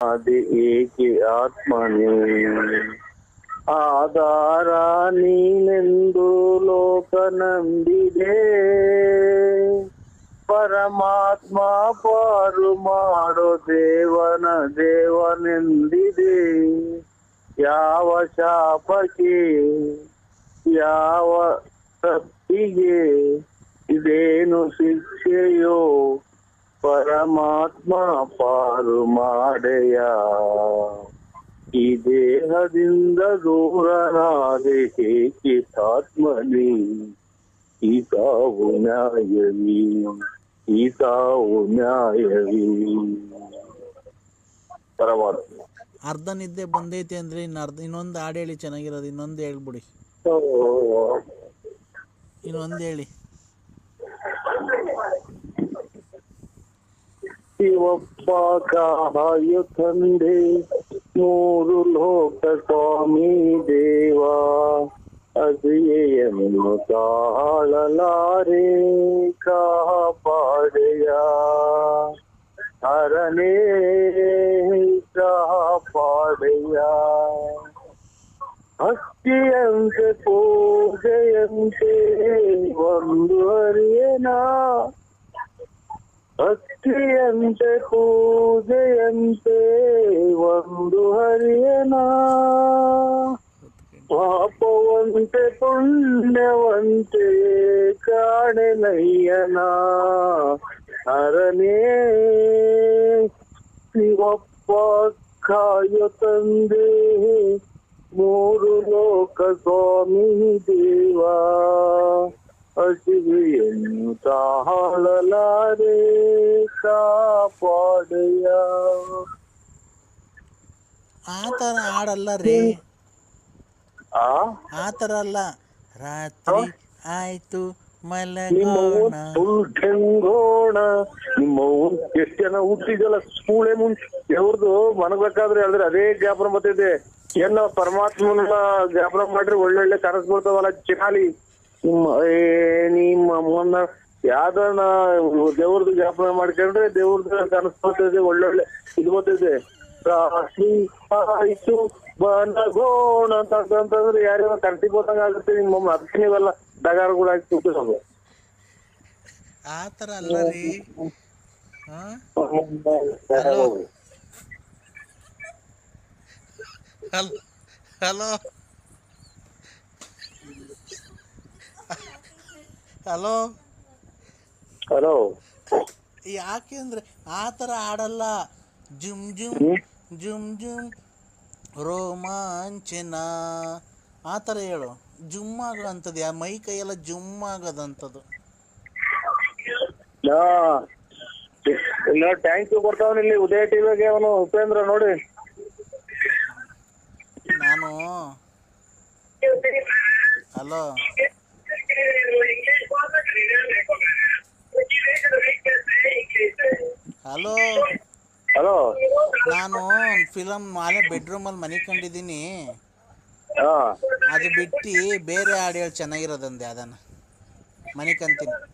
ಅದೇ ఏకి ಆಧಾರ ನೀನೆಂದು ಲೋಕ ನಂಬಿದೆ. ಪರಮಾತ್ಮ ಪಾರು ಮಾಡೋ ದೇವನ ದೇವನೆಂದಿದೆ. ಯಾವ ಶಾಪಕ್ಕೆ, ಯಾವ ತಪ್ಪಿಗೆ ಇದೇನು ಶಿಕ್ಷೆಯೋ ಪರಮಾತ್ಮ ಪಾರು ಮಾಡೆಯ ಈ ದೇಹದಿಂದ ದೂರನಾದೆ ಹೇಗೆ ಸಾತ್ಮನಿ ಈ ತಾವು ನ್ಯಾಯವಿ? ಈ ತಾವು ನ್ಯಾಯವಿ? ಪರಮಾತ್ಮ. ಅರ್ಧ ನಿದ್ದೆ ಬಂದೈತೆ ಅಂದ್ರೆ ಇನ್ನು ಅರ್ಧ ಇನ್ನೊಂದು ಹಾಡು ಹೇಳಿ ಚೆನ್ನಾಗಿರೋದು. ಇನ್ನೊಂದು ಹೇಳ್ಬಿಡಿ. ಇನ್ನೊಂದು ಹೇಳಿ. ಶಿವಪ್ಪ ಕಾಯು ತಂದೆ ಮೂರು ಲೋಕ ಸ್ವಾಮಿ ದೇವ ಅದಿಯನ್ನು ತಾಳಲಾರೆ ಕಾಪಾಡೆಯ ಹರನೇ ಕಾಪಾಡೆಯ ಅಕ್ಕಿಯಂತೆ ಪೂಜೆಯಂತೆ ಒಂದು ಹರಿಯನಾ ಭಕ್ತಿಯಂತೆ ಪೂಜೆಯಂತೆ ಒಂದು ಹರಿಯನ ಪಾಪವಂತೆ ಪುಣ್ಯವಂತೆ ಕಾಣೆನಯ್ಯನ ಹರನೇ ಶಿವಪ್ಪ ಕಾಯ ತಂದೆ ಮೂರು ಲೋಕ ಸ್ವಾಮಿ ದೇವ ಹಸಿವೆಯನ್ನು ತಾಳಲಾರೆ ಕಾಪಾಡೆಯ ಆ ಥರ ಹಾಡಲ್ಲ ರೀ. ಆ? ಆತರ ಥರ ಅಲ್ಲ. ರಾತ್ರಿ ಆಯ್ತು ಮಲಗೋಣ. ಸುಲ್ಟೆಂಗೋಣ ನಿಮ್ಮ ಎಷ್ಟು ಜನ ಹುಟ್ಟಿದಲ್ಲ ಸ್ಕೂಲೇ ಮುಂಚೆ ಎವ್ರದು ಮನಗ್ಬೇಕಾದ್ರೆ ಅಂದ್ರೆ ಅದೇ ಜ್ಞಾಪನ ಬರ್ತೈತೆ. ಏನೋ ಪರಮಾತ್ಮನ ಜ್ಞಾಪನ ಮಾಡ್ರಿ ಒಳ್ಳೊಳ್ಳೆ ಕನಸು ಬರ್ತಾವಲ್ಲ ಚಿನಾಲಿ ನಿಮ್ಮ ಏ ನಿಮ್ಮ ಅಮ್ಮನ ಯಾವ್ದನ ದೇವ್ರದ್ದು ಜ್ಞಾಪನೆ ಮಾಡ್ಕೊಂಡ್ರೆ ದೇವ್ರದ್ದು ಕನಸು ಬರ್ತೈತೆ ಒಳ್ಳೊಳ್ಳೆ ಇದು ಬರ್ತೈತೆ ರಾತ್ರಿ ಆಯ್ತು ಬನಗೋಣ ಅಂತ ಅಂತಂದ್ರೆ ಯಾರ್ಯಾರ ಕರ್ತಿ ಗೊತ್ತಂಗ ಆಗುತ್ತೆ ನಿಮ್ಮ ಅದಕ್ಕೆ ನೀವೆಲ್ಲ ಡಗಾರಗಳು ಹಾಕಿ ಕೂತ್ಕೊಳ್ಳೋದು. ಆ ಥರ ಅಲ್ಲ ರೀ. ಹಾಂ? Hello? Hello? Hello hello hello ಯಾಕೆ ಅಂದ್ರೆ ಆ ಥರ ಆಡಲ್ಲ ಜುಮ್ ಜುಮ್ ಜುಮ್ ಜುಮ್ ರೋಮಾಂಚನ. ಆ ಥರ ಹೇಳು. ಜುಮ್ ಆಗೋಂಥದ್ದು ಯಾ ಮೈ ಕೈಯೆಲ್ಲ ಜುಮ್ ಆಗೋದಂಥದ್ದು. ಹಾ ಎಲ್ಲ ಟ್ಯಾಂಕ್ ಕೊಡ್ತಾವನ ಇಲ್ಲಿ ಉದಯ ಟಿವಿಗೆ ಅವನು ಉಪೇಂದ್ರ ನೋಡಿ. ನಾನು? Hello hello. ಹಲೋ. ನಾನು ಫಿಲಮ್ ಮಾಲೆ ಬೆಡ್ರೂಮಲ್ಲಿ ಮನೆ ಕಂಡಿದ್ದೀನಿ. ಅದು ಬಿಟ್ಟು ಬೇರೆ ಹಾಡು ಹೇಳಿ ಚೆನ್ನಾಗಿರೋದಂದೆ ಅದನ್ನ. ಮನೆ ಕಂತೀನಿ.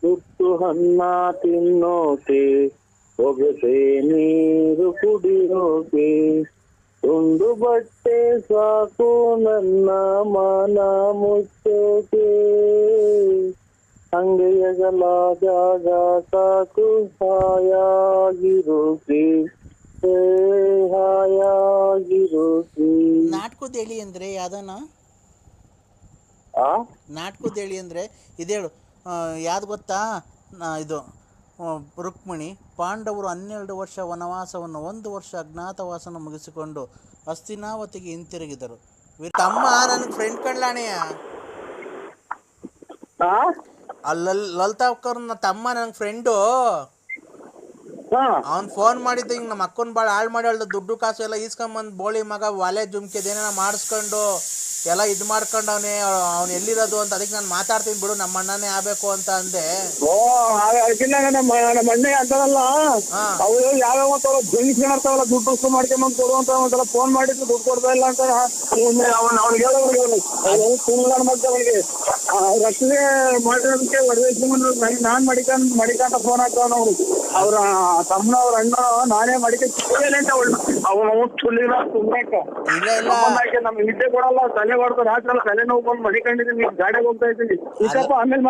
ಸುತ್ತು ಅನ್ನ ತಿನ್ನೋಕೆ ಒಗಸೆ ನೀರು ಕುಡಿಯೋಕೆ. ಒಂದು ಬಟ್ಟೆ ಸಾಕು ನನ್ನ ಮನ ಮುಚ್ಚೋಕೆ. ಅಂಗೈಯಗಲ ಜಾಗ ಸಾಕು ಹಾಯಾಗಿರು ಹಾಯಾಗಿರು ನಾಟ್ಕೋದೇಳಿ ಅಂದ್ರೆ ಯಾವ್ದನ? ಆ? ನಾಟಕದ ಹೇಳಿ ಅಂದರೆ ಇದೇಳು ಯಾವ್ದು ಗೊತ್ತಾ? ಇದು ರುಕ್ಮಿಣಿ ಪಾಂಡವರು ಹನ್ನೆರಡು ವರ್ಷ ವನವಾಸವನ್ನು ಒಂದು ವರ್ಷ ಅಜ್ಞಾತವಾಸನ ಮುಗಿಸಿಕೊಂಡು ಅಸ್ತಿನಾವತಿಗೆ ಹಿಂತಿರುಗಿದರು. ತಮ್ಮ ನನ್ನ ಫ್ರೆಂಡ್ ಕಣ್ಲಾಣೆಯ? ಆ? ಲಲಿತಾ ನನ್ನ ತಮ್ಮ ನನ್ ಫ್ರೆಂಡು ಅವ್ನ್ ಫೋನ್ ಮಾಡಿದ್ದ ಹಿಂಗ್ ನಮ್ಮ ಅಕ್ಕನ್ ಬಾಳ್ ಹಾಳ್ ಮಾಡಿ ಹೇಳ್ದ ದುಡ್ಡು ಕಾಸು ಎಲ್ಲ ಬಂದ್ ಬೋಳಿ ಮಗ ಒಲೆ ಜುಮ್ಕಿದ್ ಏನೇನ ಮಾಡಿಸ್ಕೊಂಡು ಎಲ್ಲ ಇದು ಮಾಡ್ಕೊಂಡವ್ನೆ ಅವ್ನು ಎಲ್ಲಿರೋದು ಅಂತ ಅದಕ್ಕೆ ನಾನು ಮಾತಾಡ್ತೀನಿ ಬಿಡು ನಮ್ಮ ಅಣ್ಣನೇ ಆಗ್ಬೇಕು ಅಂತ ಅಂದೆ. ಓ ಅದಕ್ಕಿಂತ ನಮ್ಮ ನಮ್ಮ ಅಣ್ಣ ಅಂತಾರಲ್ಲ. ಅವ್ರು ಯಾವ್ಯಾವ ಅಂತಾವಲ್ಲ ಇರ್ತಾವಲ್ಲ ದುಡ್ಡು ಉಸ್ತು ಮಾಡ್ಕೊಂಬಂದ್ ಕೊಡು ಅಂತ ಒಂದ್ಸಲ ಫೋನ್ ಮಾಡಿದ್ರು ದುಡ್ಡು ಕೊಡ್ತಾ ಇಲ್ಲ ಅಂತ. ಅವ್ನ ಅವ್ನಿಗೆ ಹೇಳೋರಿಗೆ ಸುಳ್ಳು ಮತ್ತೆ ಅವನಿಗೆ ರಕ್ಷಣೆ ಮಾಡಿರೋದಕ್ಕೆ ಹೊಡೆದ ನಾನ್ ಮಡಿಕಂಡ್ ಮಡಿಕಂತ ಫೋನ್ ಹಾಕ್ತಾವ ಅವ್ನು. ಅವ್ರ ತಮ್ಮನ ಅವ್ರ ಅಣ್ಣ ನಾನೇ ಮಡಿಕೆ ಅವನು ಸುಳ್ಳಿನ ಸುಮ್ಮನೆ ನಮ್ಗೆ ನಿದ್ದೆ ಕೊಡಲ್ಲ ತಲೆ ಹೊಡ್ದು ರಾತ್ರಿ ತಲೆ ನೋವು ಬಂದು ಮಡಿಕೊಂಡಿದ್ದೀನಿ ಗಾಡಿಗೆ ಹೋಗ್ತಾ ಇದ್ದೀನಿ. ಈಗಪ್ಪ ಆಮೇಲೆ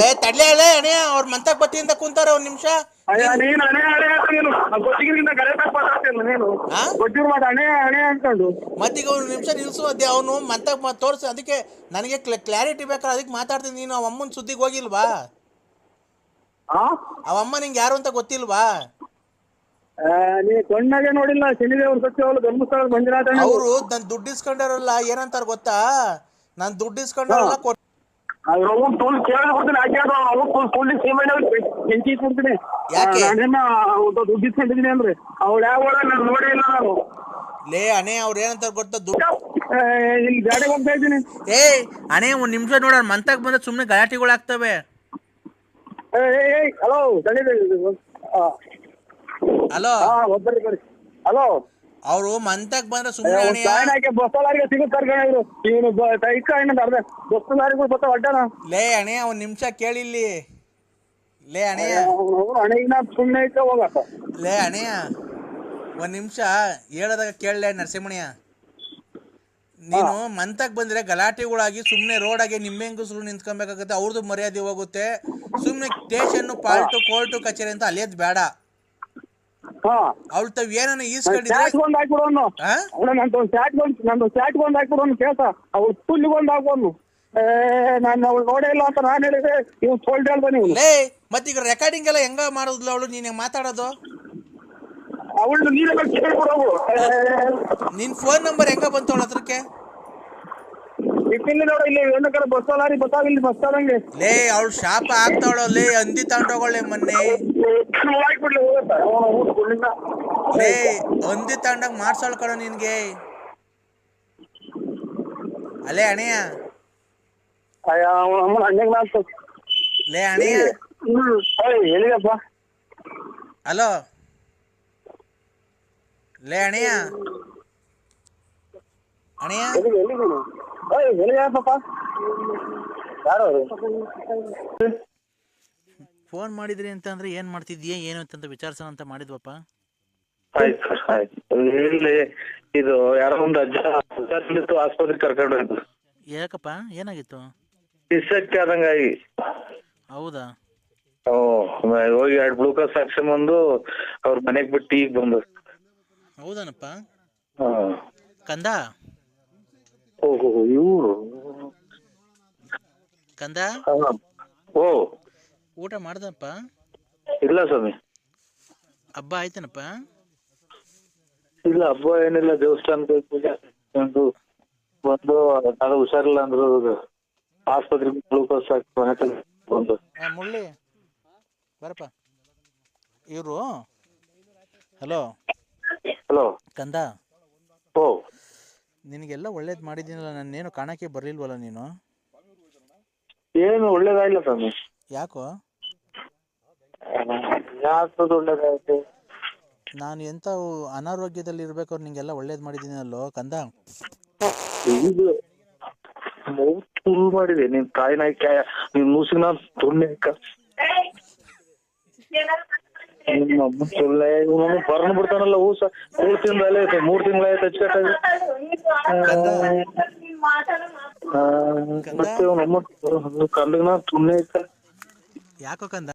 ಏ ತಡ್ಲೇ ಹೇಳೇ ಅಣ್ಣ ಅವ್ರ ಮಂತಕ್ ಬತ್ತಿಯಿಂದ ಕುಂತಾರ ಒಂದ್ ನಿಮಿಷ. ಅಯ್ಯ ನೀನು ಹಣೆ ಹಣೆ ಅಂತ ನೀನು. ಗೊತ್ತಿಗಿರಿಂದ ಕರೆಕ್ಟಾಗಿ ಮಾತಾಡ್ತಿಲ್ಲ ನೀನು. ಆ? ಗೊತ್ತಿರೋ ಅಣೆ ಹಣೆ ಹಣೆ ಅನ್ಕೊಂಡು ಮತ್ತೀಗ ಒಂದು ನಿಮಿಷ ನಿಲ್ಸು ಅದೇ ಅವನು ಮಂತಕ್ ತೋರಿಸಿ ಅದಕ್ಕೆ ನನಗೆ ಕ್ಲಾರಿಟಿ ಬೇಕಾದ್ರೆ ಅದಕ್ಕೆ ಮಾತಾಡ್ತೀನಿ ನೀನು. ಅಮ್ಮನ ಸುದ್ದಿಗೆ ಹೋಗಿಲ್ವಾ? ಆ? ಅವ ಅಮ್ಮ ನಿಂಗೆ ಯಾರು ಅಂತ ಗೊತ್ತಿಲ್ವಾ? ನೀ ಕಣ್ಣಾಗೆ ನೋಡಿಲ್ಲ ಶನಿದೇವ್ರ ಸತ್ಯವಲ್ಲ ಧರ್ಮಸ್ಥಳ ಮಂಜುನಾಥ ಅವರು. ನನ್ ದುಡ್ಡು ಇಸ್ಕೊಂಡಾರಲ್ಲ ಏನಂತಾರ ಗೊತ್ತಾ? ನಾನ್ ದುಡ್ಡು ಇಸ್ಕೊಂಡಾರಲ್ಲ ಕೇಳಿ ಕೊಡ್ತೀನಿ ಹಾಕಿ ಅವ್ರು ತುಳ್ ತುಳ್ಳಿ ಸೀಮೆಣ್ಣೆ ಬೆಂಕಿ ಕೊಡ್ತೀನಿ. ಯಾಕೆ? ನಾನೇನ ದುಡ್ಡು ಇಸ್ಕೊಂಡಿದ್ದೀನಿ ಅಂದ್ರೆ. ಅವ್ಳು ಯಾವ ನಾನು ನೋಡೇ ಇಲ್ಲ ನಾನು ಲೇ ಅಣೆ ಅವ್ರು ಏನಂತಾರ ಗೊತ್ತಾ? ದುಡ್ಡು ಇಲ್ಲಿ ಗಾಡಿ ಹೋಗ್ತಾ ಇದ್ದೀನಿ. ಏ ಅಣೆ ಒಂದ್ ನಿಮಿಷ ನೋಡೋಣ ಮಂತಕ್ ಬಂದ್ರೆ ಸುಮ್ನೆ ಗಲಾಟೆಗಳು ಆಗ್ತವೆ ಹಲೋ ತಡೀರಿ ಅಲೋ ಹಾ ಒಬ್ಬರಿ ಹಲೋ ಅವರು ಮಂತಕ್ ಬಂದ್ರೆ ಸುಮ್ಮನೆ ಹಾಕಿ ಬಸ್ಸಲಾರಿಗೆ ಸಿಗುತ್ತಾರೆ ಕಣ ಇವರು ಇವನು ಇಕ್ಕ ಏನಂತ ಅರ್ಧ. ಬಸ್ಸಲಾರಿಗಳು ಬತ್ತ ಅಡ್ಡನ ಲೇ ಅಣೆ ಒಂದ್ ನಿಮಿಷ ಕೇಳಿಲ್ಲಿ. ಲೇ ಅಣಿಯ ಹಣೆಗಿನ ಸುಮ್ಮನೆ ಇಕ್ಕ ಹೋಗತ್ತ ಲೇ ಅಣೆಯ ಒಂದ್ ನಿಮಿಷ ಹೇಳದಾಗ ಕೇಳಲೆ ನರಸಿಂಹಣ್ಯ ನೀನು ಮಂತಕ್ ಬಂದ್ರೆ ಗಲಾಟೆಗಳಾಗಿ ಸುಮ್ಮನೆ ರೋಡಾಗೆ ನಿಂಬೆಂಗಸರು ನಿಂತ್ಕೊಬೇಕಾಗುತ್ತೆ ಅವ್ರದ್ದು ಮರ್ಯಾದೆ ಹೋಗುತ್ತೆ. ಸುಮ್ಮನೆ ಸ್ಟೇಷನ್ ಪಾಲ್ಟು ಕೋರ್ಟು ಕಚೇರಿ ಅಂತ ಅಲಿಯೋದ್ ಬೇಡ. ಅವಳು ತಾವ್ ಏನನ್ನ ಈಸ್ಕೊಂಡಿದ್ರೆ ಸ್ಯಾಟ್ ಬಂದ್ ಹಾಕ್ಬಿಡೋನು. ಆ? ಅವನ ನಂದು ಚಾಟ್ ಬಂದ್ ನಂದು ಸ್ಯಾಟ್ ಬಂದ್ ಹಾಕ್ಬಿಡೋನು ಕೇಸ ಅವ್ಳು ತುಲ್ಲಿ ಒಂದ್ ಹಾಕೋನು ಏ ನಾನು ಅವಳು ನೋಡೇ ಇಲ್ಲ ಅಂತ ನಾನು ಹೇಳಿದ್ರೆ ಇವ್ನು ಸೋಲ್ಡ್ ಹೇಳ್ದ ನೀವು ಲೇ ಮತ್ತೀಗ ರೆಕಾರ್ಡಿಂಗ್ ಎಲ್ಲ ಹೆಂಗ ಮಾಡೋದ್ಲ ಅವಳು? ನೀನ್ ಹೆಂಗ್ ಮಾತಾಡೋದು? ಅವಳು ನೀರೆಲ್ಲ ಕೇಳ್ಬಿಡೋವು ನಿನ್ ಫೋನ್ ನಂಬರ್ ಹೆಂಗ ಬಂತು ಅವಳ ಹತ್ರಕ್ಕೆ? ಇಲ್ಲಿ ನೋಡ ಇಲ್ಲಿ ಕಡೆ ಬಸ್ ಬಸ್ಸಾಗ ಇಲ್ಲಿ ಬಸ್ ಆದಂಗೆ. ಲೇ ಅವಳು ಶಾಪ ಆಗ್ತಾವಳ ಲೇ ಹಂದಿ ತಗೊಂಡೋಗೊಳ್ಳೆ ಮೊನ್ನೆ. ಹೋಗುತ್ತಾ ಲೇ ಹಂದಿ ತಗೊಂಡಾಗ ಮಾಡ್ಸೋಳ್ ಕಣ ನಿನ್ಗೆ. ಅಲೇ ಅಣೆಯ ಅಯ್ಯ ಅಮ್ಮನ ಹಂಗೆ ನಾನು ಲೇ ಅಣೆಯ ಎಲ್ಲಿಗಪ್ಪ? ಹಲೋ. ಲೇ ಅಣೆಯ ಅಣೆಯ ಯಾರು ಅವರು? ಫೋನ್ ಮಾಡಿದ್ರಿ ಅಂತ ಅಂದ್ರೆ ಏನ್ ಮಾಡ್ತಿದ್ಯಾ ಏನು ಅಂತ ವಿಚಾರಿಸೋಣ ಅಂತ ಮಾಡಿದ್ವಪ್ಪ? ಆಯ್ತು ಸರ್ ಆಯ್ತು. ಇಲ್ಲಿ ಇದು ಯಾರೋ ಒಂದು ಅಜ್ಜ ಹುಷಾರಿಲ್ಲಿತ್ತು ಆಸ್ಪತ್ರೆಗೆ ಕರ್ಕೊಂಡು ಹೋಯ್ತು ಯಾಕಪ್ಪ ಏನಾಗಿತ್ತು? ನಿಶಕ್ತಿ ಆದಂಗಾಗಿ. ಹೌದಾ? ಹ್ಞೂ ಹೋಗಿ ಎರಡು ಗ್ಲೂಕೋಸ್ ಹಾಕ್ಸ್ಕೊಂಬಂದು ಅವ್ರ ಮನೆಗೆ ಬಿಟ್ಟು ಈಗ ಬಂದು. ಹೌದಾನಪ್ಪ. ಹಾಂ. ಕಂದ? ಓಹೋ ಇವರು? ಕಂದ? ಓ. ಊಟ ಮಾಡ್ದಪ್ಪ? ಇಲ್ಲ ಸ್ವಾಮಿ. ಹಬ್ಬ ಆಯ್ತೇನಪ್ಪ? ಇಲ್ಲ ಹಬ್ಬ ಏನಿಲ್ಲ ದೇವಸ್ಥಾನಕ್ಕೆ ಪೂಜೆ ಬಂದು ಅದು ಹುಷಾರಿಲ್ಲ ಅಂದ್ರು ಆಸ್ಪತ್ರೆ ಗ್ಲೂಕೋಸ್ ಹಾಕಿ ಬಂದು. ಆ, ಮುಳ್ಳಿ. ಬರಪ್ಪ. ಇವರು? ಹಲೋ? ಹಲೋ. ಕಂದ? ಓ. ನಿನಗೆಲ್ಲ ಒಳ್ಳೇದು ನನ್ ಏನು ಕಾಣಕ್ಕೆ ಬರಲಿಲ್ವಲ್ಲ ನೀನು? ಏನು ಒಳ್ಳೇದಾಗಿಲ್ಲ ಸ್ವಾಮಿ. ಯಾಕೋ? ಒಳ್ಳೇದಾಯ್ತು. ನಾನು ಎಂತ ಅನಾರೋಗ್ಯದಲ್ಲಿ ಇರ್ಬೇಕಾದ್ರೆ ನಿಂಗೆಲ್ಲ ಒಳ್ಳೇದು ಮಾಡಿದ್ದೀನಲ್ಲೋ ಕಂದ? ಇದು ಮಾಡಿದೆ. ನಿನ್ ತಾಯಿನ ನಾಯಿ ಕ್ಯಾ ನಿನ್ ನಿಮ್ಮ ಅಮ್ಮ ಸುಳ್ಳೆ ಇವನು ಬರ್ನ್ ಬಿಡ್ತಾನಲ್ಲ ಊಸ ಮೂರ್ ತಿಂಗಳಲ್ಲೇ ಐತೆ ಮೂರ್ ತಿಂಗಳಾಯ್ತು ಹಚ್ಕಟ್ಟಾಗಿ ಮತ್ತೆ ಇವನಮ್ಮ ಕಂಡಗ್ ನಾ ತುಳ್ಳೆ ಯಾಕೋ ಕಂದ?